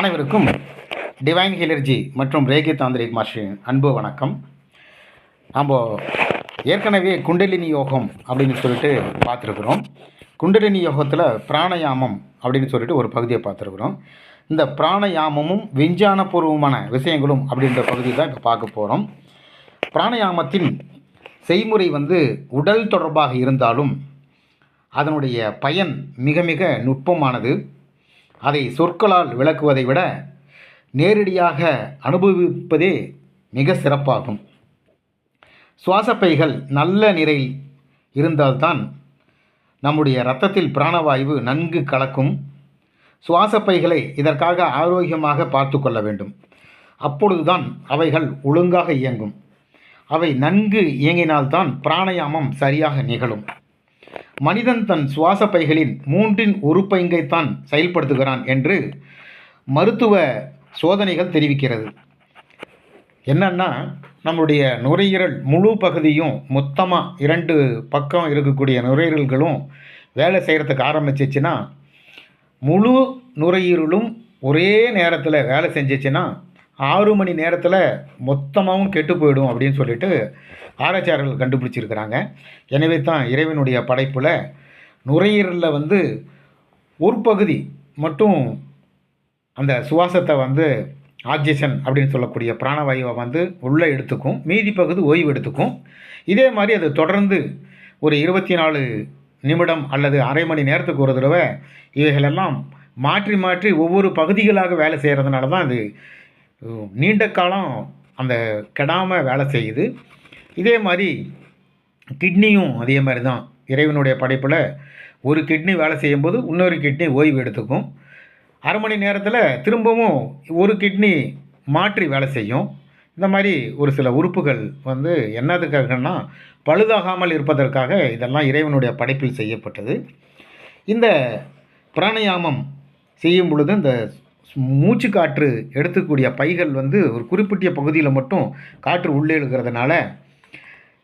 அனைவருக்கும் டிவைன் ஹிலர்ஜி மற்றும் ரேகி தாந்திரிக் மாஸ்டரின் அன்பு வணக்கம். நாம் ஏற்கனவே குண்டலினி யோகம் அப்படின்னு சொல்லிட்டு பார்த்துருக்குறோம். குண்டலினி யோகத்தில் பிராணயாமம் அப்படின்னு சொல்லிட்டு ஒரு பகுதியை பார்த்துருக்குறோம். இந்த பிராணயாமமும் விஞ்ஞானபூர்வமான விஷயங்களும் அப்படின்ற பகுதி தான் இப்போ பார்க்க போகிறோம் பிராணயாமத்தின் செய்முறை வந்து உடல் தொடர்பாக இருந்தாலும் அதனுடைய பயன் மிக மிக நுட்பமானது. அதை சொற்களால் விளக்குவதை விட நேரடியாக அனுபவிப்பதே மிக சிறப்பாகும். சுவாசப்பைகள் நல்ல நிலையில் இருந்தால்தான் நம்முடைய இரத்தத்தில் பிராணவாயு நன்கு கலக்கும். சுவாசப்பைகளை இதற்காக ஆரோக்கியமாக பார்த்து கொள்ள வேண்டும். அப்பொழுதுதான் அவைகள் ஒழுங்காக இயங்கும். அவை நன்கு இயங்கினால்தான் பிராணயாமம் சரியாக நிகழும். மனிதன் தன் சுவாச பைகளின் மூன்றின் ஒரு பங்கைத்தான் செயல்படுத்துகிறான் என்று மருத்துவ சோதனைகள் தெரிவிக்கிறது. என்னன்னா நம்முடைய நுரையீரல் முழு பகுதியும் மொத்தமாக இரண்டு பக்கம் இருக்கக்கூடிய நுரையீரல்களும் வேலை செய்கிறதுக்கு ஆரம்பிச்சிச்சுன்னா முழு நுரையீரலும் ஒரே நேரத்தில் வேலை செஞ்சிச்சுன்னா ஆறு மணி நேரத்தில் மொத்தமாகவும் கெட்டு போயிடும் அப்படின்னு சொல்லிட்டு ஆராய்ச்சியாளர்கள் கண்டுபிடிச்சிருக்கிறாங்க. எனவே தான் இறைவனுடைய படைப்பில் நுரையீரலில் வந்து ஒரு பகுதி மட்டும் அந்த சுவாசத்தை வந்து ஆக்சிஜன் அப்படின்னு சொல்லக்கூடிய பிராணவாயுவை வந்து உள்ளே எடுத்துக்கும் மீதி பகுதி ஓய்வு எடுத்துக்கும். இதே மாதிரி அது தொடர்ந்து ஒரு இருபத்தி நாலு நிமிடம் அல்லது அரை மணி நேரத்துக்கு ஒரு தடவை இவைகளெல்லாம் மாற்றி மாற்றி ஒவ்வொரு பகுதிகளாக வேலை செய்கிறதுனால தான் அது நீண்ட காலம் அந்த கெடாமல் வேலை செய்யுது. இதே மாதிரி கிட்னியும் அதே மாதிரி தான். இறைவனுடைய படைப்பில் ஒரு கிட்னி வேலை செய்யும்போது இன்னொரு கிட்னி ஓய்வு எடுத்துக்கும். அரை மணி நேரத்தில் திரும்பவும் ஒரு கிட்னி மாற்றி வேலை செய்யும். இந்த மாதிரி ஒரு சில உறுப்புகள் வந்து என்னதுக்காகன்னா பழுதாகாமல் இருப்பதற்காக இதெல்லாம் இறைவனுடைய படைப்பில் செய்யப்பட்டது. இந்த பிராணயாமம் செய்யும் பொழுது இந்த மூச்சு காற்று எடுத்துக்கூடிய பைகள் வந்து ஒரு குறிப்பிட்ட பகுதியில் மட்டும் காற்று உள்ளே இருக்கிறதுனால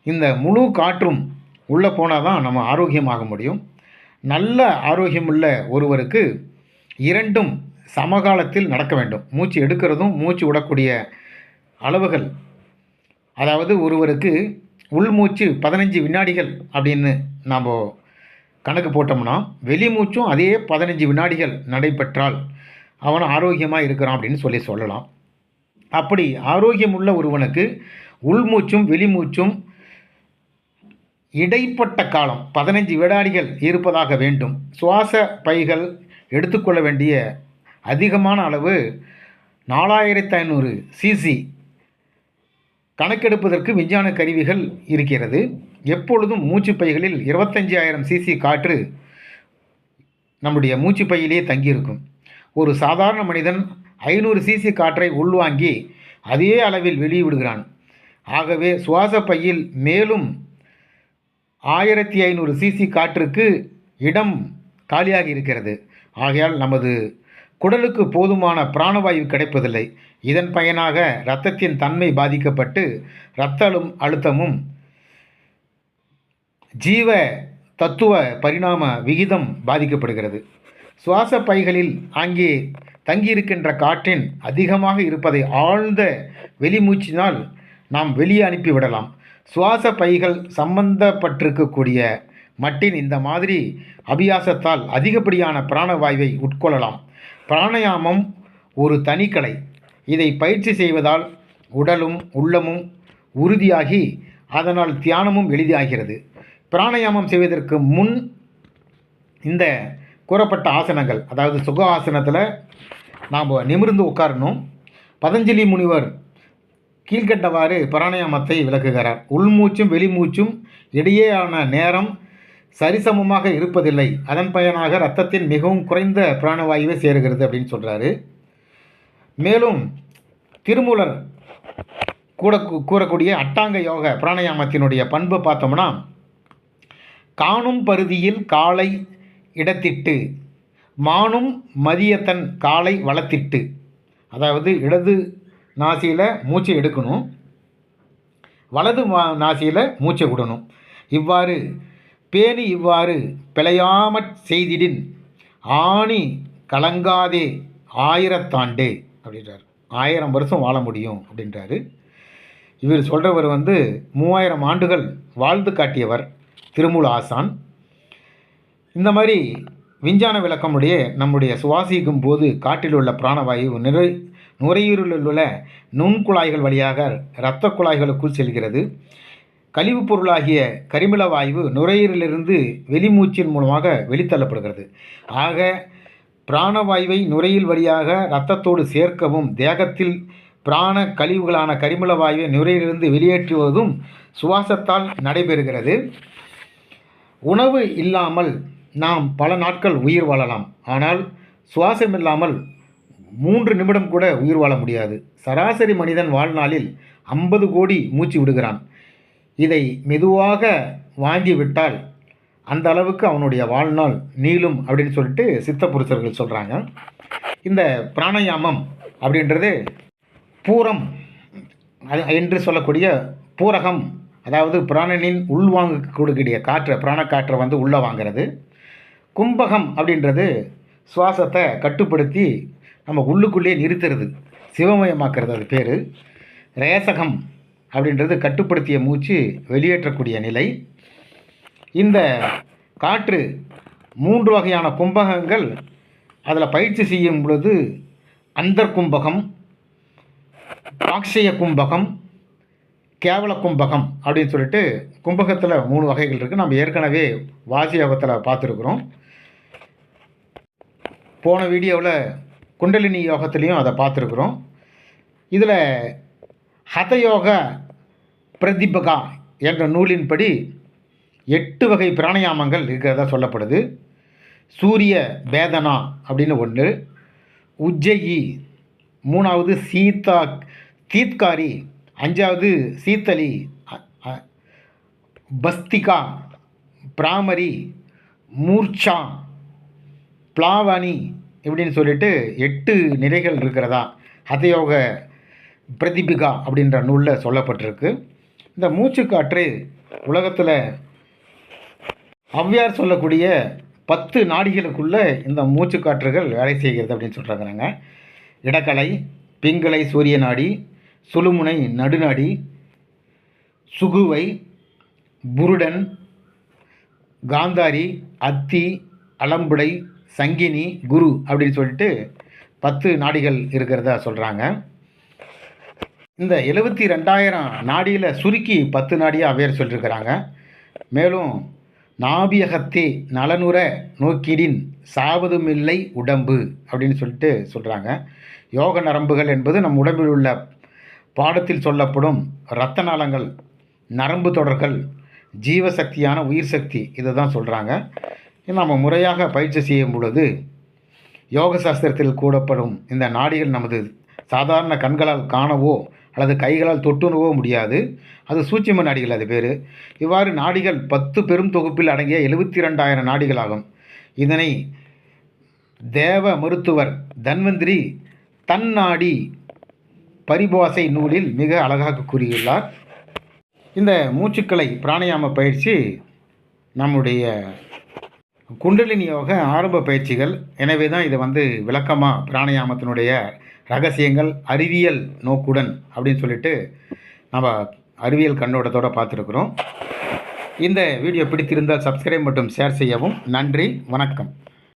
இந்த முழு காற்றும் உள்ளே போனால் தான் நம்ம ஆரோக்கியமாக முடியும். நல்ல ஆரோக்கியமுள்ள ஒருவருக்கு இரண்டும் சமகாலத்தில் நடக்க வேண்டும். மூச்சு எடுக்கிறதும் மூச்சு விடக்கூடிய அளவுகள். அதாவது ஒருவருக்கு உள்மூச்சு பதினஞ்சு வினாடிகள் அப்படின்னு நாம் கணக்கு போட்டோம்னா வெளிமூச்சும் அதே பதினஞ்சு வினாடிகள் நடைபெற்றால் அவன் ஆரோக்கியமாக இருக்கிறான் அப்படின்னு சொல்லி சொல்லலாம். அப்படி ஆரோக்கியம் உள்ள ஒருவனுக்கு உள்மூச்சும் வெளிமூச்சும் இடைப்பட்ட காலம் பதினைஞ்சு வினாடிகள் இருப்பதாக வேண்டும். சுவாச பைகள் எடுத்துக்கொள்ள வேண்டிய அதிகமான அளவு நாலாயிரத்தி ஐநூறு சிசி கணக்கெடுப்பதற்கு விஞ்ஞான கருவிகள் இருக்கிறது. எப்பொழுதும் மூச்சு பைகளில் இருபத்தஞ்சாயிரம் சிசி காற்று நம்முடைய மூச்சு பையிலே தங்கியிருக்கும். ஒரு சாதாரண மனிதன் ஐநூறு சிசி காற்றை உள்வாங்கி அதே அளவில் வெளியிடுகிறான் ஆகவே சுவாச பையில் மேலும் ஆயிரத்தி ஐநூறு சிசி காற்றுக்கு இடம் காலியாகி இருக்கிறது. ஆகையால் நமது குடலுக்கு போதுமான பிராணவாயு கிடைப்பதில்லை. இதன் பயனாக இரத்தத்தின் தன்மை பாதிக்கப்பட்டு இரத்த அழுத்தமும் ஜீவ தத்துவ பரிணாம விகிதம் பாதிக்கப்படுகிறது. சுவாச பைகளில் அங்கே தங்கியிருக்கின்ற காற்றின் அதிகமாக இருப்பதை ஆழ்ந்த வெளிமூச்சினால் நாம் வெளியே அனுப்பிவிடலாம். சுவாச பைகள் சம்பந்தப்பட்டிருக்கக்கூடிய மட்டின் இந்த மாதிரி அபியாசத்தால் அதிகப்படியான பிராணவாயுவை உட்கொள்ளலாம். பிராணயாமம் ஒரு தனிக்கலை. இதை பயிற்சி செய்வதால் உடலும் உள்ளமும் உறுதியாகி அதனால் தியானமும் எளிதாகிறது. பிராணயாமம் செய்வதற்கு முன் இந்த கூறப்பட்ட ஆசனங்கள். அதாவது சுக ஆசனத்தில் நாம் நிமிர்ந்து உட்காரணும். பதஞ்சலி முனிவர் கீழ்கண்டவாறு பிராணாயாமத்தை விளக்குகிறார். உள்மூச்சும் வெளிமூச்சும் இடையேயான நேரம் சரிசமமாக இருப்பதில்லை. அதன் பயனாக இரத்தத்தின் மிகவும் குறைந்த பிராணவாயுவை சேருகிறது அப்படின்னு சொல்கிறாரு மேலும் திருமூலர் கூட கூறக்கூடிய அட்டாங்க யோக பிராணாயாமத்தினுடைய பண்பு பார்த்தோம்னா காணும் பருதியில் காலை இடத்திட்டு. மானும் மதியத்தன் காலை வளத்திட்டு. அதாவது இடது நாசியில் மூச்சை எடுக்கணும். வலது மா நாசியில் மூச்சை விடணும். இவ்வாறு பேணி இவ்வாறு பிழையாமற் செய்திடின். ஆணி கலங்காதே ஆயிரத்தாண்டே அப்படின்றார். ஆயிரம் வருஷம் வாழ முடியும் அப்படின்றாரு. இவர் சொல்கிறவர் வந்து மூவாயிரம் ஆண்டுகள் வாழ்ந்து காட்டியவர் திருமூல ஆசான் இந்த மாதிரி விஞ்ஞான விளக்கமுடைய நம்முடைய சுவாசிக்கும் போது காற்றில் உள்ள பிராணவாயு நிறை நுரையீரலில் உள்ள நுண்குழாய்கள் வழியாக இரத்த குழாய்களுக்குள் செல்கிறது. கழிவுப் பொருளாகிய கரிமிள வாயு நுரையீரலிருந்து வெளிமூச்சின் மூலமாக வெளித்தள்ளப்படுகிறது. ஆக பிராணவாயுவை நுரையில் வழியாக இரத்தத்தோடு சேர்க்கவும் தேகத்தில் பிராண கழிவுகளான கரிமிள வாயுவை நுரையிலிருந்து வெளியேற்றுவதும் சுவாசத்தால் நடைபெறுகிறது. உணவு இல்லாமல் நாம் பல நாட்கள் உயிர் வாழலாம். ஆனால் சுவாசம் இல்லாமல் மூன்று நிமிடம் கூட உயிர் வாழ முடியாது. சராசரி மனிதன் வாழ்நாளில் ஐம்பது கோடி மூச்சு விடுகிறான். இதை மெதுவாக வாங்கி விட்டால் அந்த அளவுக்கு அவனுடைய வாழ்நாள் நீளும் அப்படின்னு சொல்லிட்டு சித்த புருஷர்கள் சொல்கிறாங்க இந்த பிராணாயாமம் அப்படின்றது பூரம் என்று சொல்லக்கூடிய பூரகம் அதாவது பிராணனின் உள்வாங்கக்கூடிய காற்றை பிராணக்காற்றை வந்து உள்ளே வாங்கிறது. கும்பகம் அப்படின்றது சுவாசத்தை கட்டுப்படுத்தி நம்ம உள்ளுக்குள்ளேயே நிறுத்துறது. சிவமயமாக்குறது அது பேர். ரேசகம் அப்படின்றது கட்டுப்படுத்திய மூச்சு வெளியேற்றக்கூடிய நிலை. இந்த காற்று மூன்று வகையான கும்பகங்கள் அதில் பயிற்சி செய்யும் பொழுது அந்தர் கும்பகம் பாக்ஷய கும்பகம் கேவல கும்பகம் அப்படின்னு சொல்லிட்டு கும்பகத்தில் மூணு வகைகள் இருக்குது நம்ம ஏற்கனவே வாசியோகத்தில் பார்த்துருக்குறோம். போன வீடியோவில் குண்டலினி யோகத்துலேயும் அதை பார்த்துருக்குறோம். இதில் ஹதயோக பிரதிபகா என்ற நூலின்படி எட்டு வகை பிராணாயாமங்கள் இருக்கிறதா சொல்லப்படுது. சூரிய வேதனா அப்படின்னு ஒன்று. உஜ்ஜயி மூணாவது சீதா தீத்காரி அஞ்சாவது சீத்தலி பஸ்திகா பிராமரி மூர்ச்சா பிளாவணி இப்படின்னு சொல்லிட்டு எட்டு நிலைகள் இருக்கிறதா? ஹதயோக பிரதிபிகா அப்படின்ற நூலில் சொல்லப்பட்டிருக்கு. இந்த மூச்சுக்காற்று உலகத்தில் ஔவையார் சொல்லக்கூடிய பத்து நாடிகளுக்குள்ளே இந்த மூச்சுக்காற்றுகள் வேலை செய்கிறது அப்படின்னு சொல்கிறாங்க இடக்கலை பிங்களை சூரிய நாடி சுழுமுனை நடுநாடி சுகுவை புருடன் காந்தாரி அத்தி அலம்புடை சங்கினி குரு அப்படின்னு சொல்லிட்டு பத்து நாடிகள் இருக்கிறதா சொல்கிறாங்க இந்த எழுபத்தி ரெண்டாயிரம் நாடியில் சுருக்கி பத்து நாடியாக அவையர் சொல்லியிருக்கிறாங்க மேலும் நாபியகத்தே நலனுற நோக்கிடின் சாவதுமில்லை உடம்பு அப்படின்னு சொல்லிட்டு சொல்கிறாங்க யோக நரம்புகள் என்பது நம் உடம்பில் உள்ள பாடத்தில் சொல்லப்படும் இரத்த நாளங்கள் நரம்பு தொடர்கள் ஜீவசக்தியான உயிர் சக்தி இதை தான் சொல்கிறாங்க நாம் முறையாக பயிற்சி செய்யும் பொழுது யோக சாஸ்திரத்தில் கூடப்படும் இந்த நாடிகள் நமது சாதாரண கண்களால் காணவோ அல்லது கைகளால் தொட்டுணவோ முடியாது. அது சூட்சிம நாடிகள் அது பேர். இவ்வாறு நாடிகள் பத்து பெரும் தொகுப்பில் அடங்கிய எழுபத்தி ரெண்டாயிரம் நாடிகளாகும். இதனை தேவ மருத்துவர் தன்வந்திரி தன்னாடி பரிபாசை நூலில் மிக அழகாக கூறியுள்ளார். இந்த மூச்சுக்கலை பிராணாயாம பயிற்சி நம்முடைய குண்டலினி யோக ஆரம்ப பயிற்சிகள். எனவே தான் இதை வந்து விளக்கமாக பிராணாயாமத்தினுடைய ரகசியங்கள் அறிவியல் நோக்குடன் அப்படின்னு சொல்லிட்டு நம்ம அறிவியல் கண்ணோட்டத்தோடு பார்த்துருக்குறோம். இந்த வீடியோ பிடித்திருந்தால் சப்ஸ்கிரைப் மற்றும் ஷேர் செய்யவும். நன்றி வணக்கம்.